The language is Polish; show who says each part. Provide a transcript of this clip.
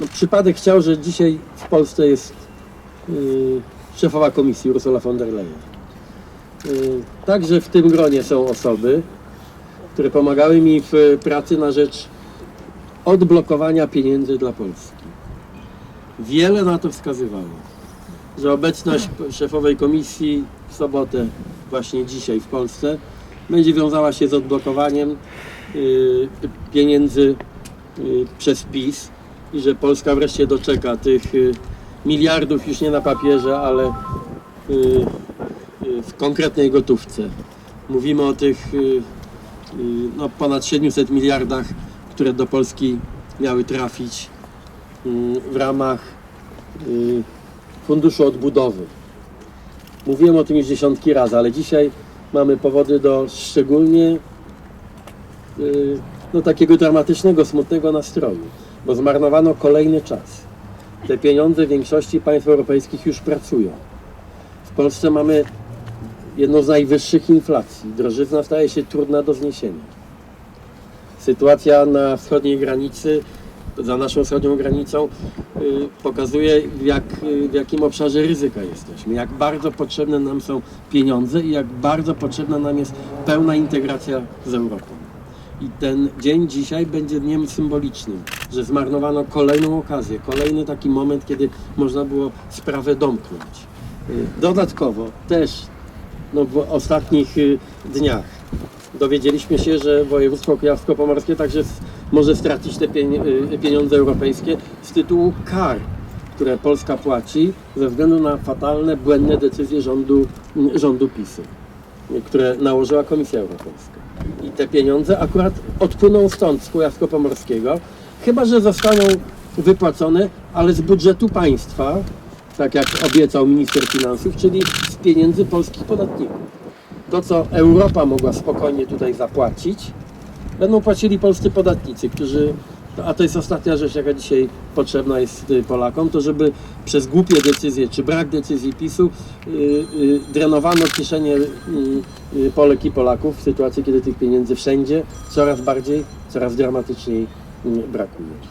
Speaker 1: No, przypadek chciał, że dzisiaj w Polsce jest y, szefowa komisji Ursula von der Leyen. Y, także w tym gronie są osoby, które pomagały mi w pracy na rzecz odblokowania pieniędzy dla Polski. Wiele na to wskazywało, że obecność szefowej komisji w sobotę, właśnie dzisiaj w Polsce, będzie wiązała się z odblokowaniem y, pieniędzy y, przez PiS i że Polska wreszcie doczeka tych y, miliardów już nie na papierze, ale y, y, w konkretnej gotówce. Mówimy o tych no, ponad 700 miliardach, które do Polski miały trafić w ramach Funduszu Odbudowy. Mówiłem o tym już dziesiątki razy, ale dzisiaj mamy powody do szczególnie no, takiego dramatycznego, smutnego nastroju, bo zmarnowano kolejny czas. Te pieniądze w większości państw europejskich już pracują. W Polsce mamy jedną z najwyższych inflacji. Drożyzna staje się trudna do zniesienia. Sytuacja na wschodniej granicy, za naszą wschodnią granicą, y, pokazuje, jak, y, w jakim obszarze ryzyka jesteśmy. Jak bardzo potrzebne nam są pieniądze i jak bardzo potrzebna nam jest pełna integracja z Europą. I ten dzień dzisiaj będzie dniem symbolicznym, że zmarnowano kolejną okazję, kolejny taki moment, kiedy można było sprawę domknąć. Y, Dodatkowo też no, w ostatnich y, dniach dowiedzieliśmy się, że województwo kujawsko-pomorskie także może stracić te y, pieniądze europejskie z tytułu kar, które Polska płaci ze względu na fatalne, błędne decyzje rządu, rządu PiSu, które nałożyła Komisja Europejska. I te pieniądze akurat odpłyną stąd, z Kujawsko-Pomorskiego, chyba że zostaną wypłacone, ale z budżetu państwa, tak jak obiecał minister finansów, czyli z pieniędzy polskich podatników. To, co Europa mogła spokojnie tutaj zapłacić, będą płacili polscy podatnicy, którzy, a to jest ostatnia rzecz, jaka dzisiaj potrzebna jest y, Polakom, to żeby przez głupie decyzje, czy brak decyzji PiSu y, y, drenowano kieszenie y, y, Polek i Polaków w sytuacji, kiedy tych pieniędzy wszędzie coraz bardziej, coraz dramatyczniej nie brakuje.